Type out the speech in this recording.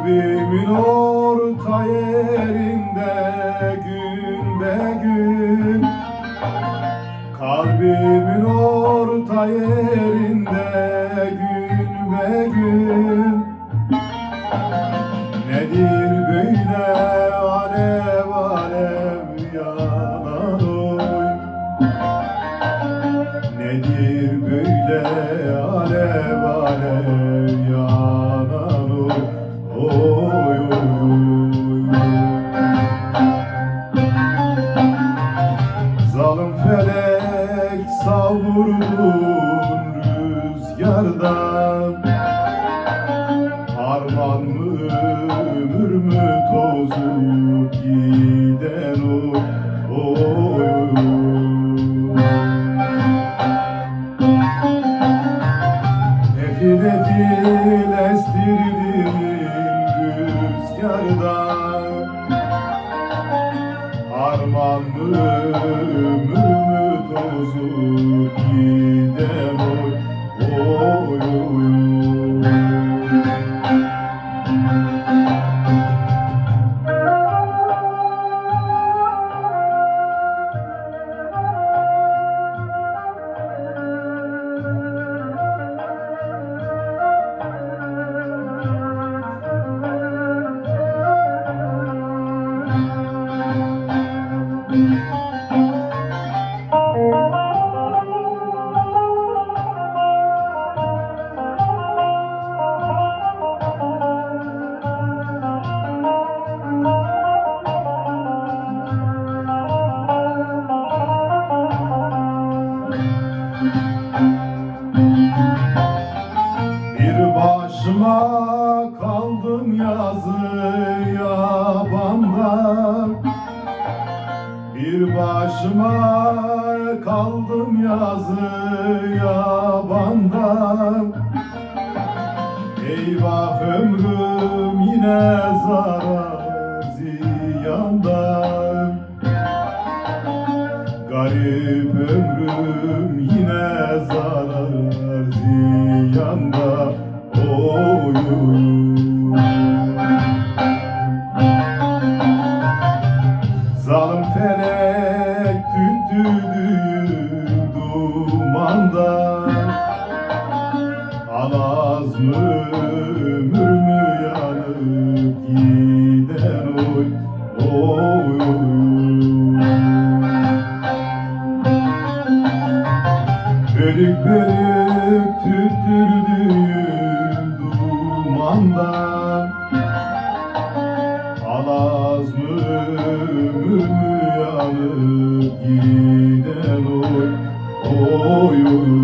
Kalbimin orta yerinde gün be gün. Kalbimin orta yerinde felek savrulun rüzgardan Harman mı ömür mü tozup giden o oy oy oy Efil efil estirdim rüzgardan tozup Bir başıma kaldım yazı yabanda Eyvah ömrüm yine zarar ziyanda Garip ömrüm Zalim felek tüttürdüğüm dumanda. Alaz mı ömür mü yanıp giden Oy oy alıp gider oy oy oy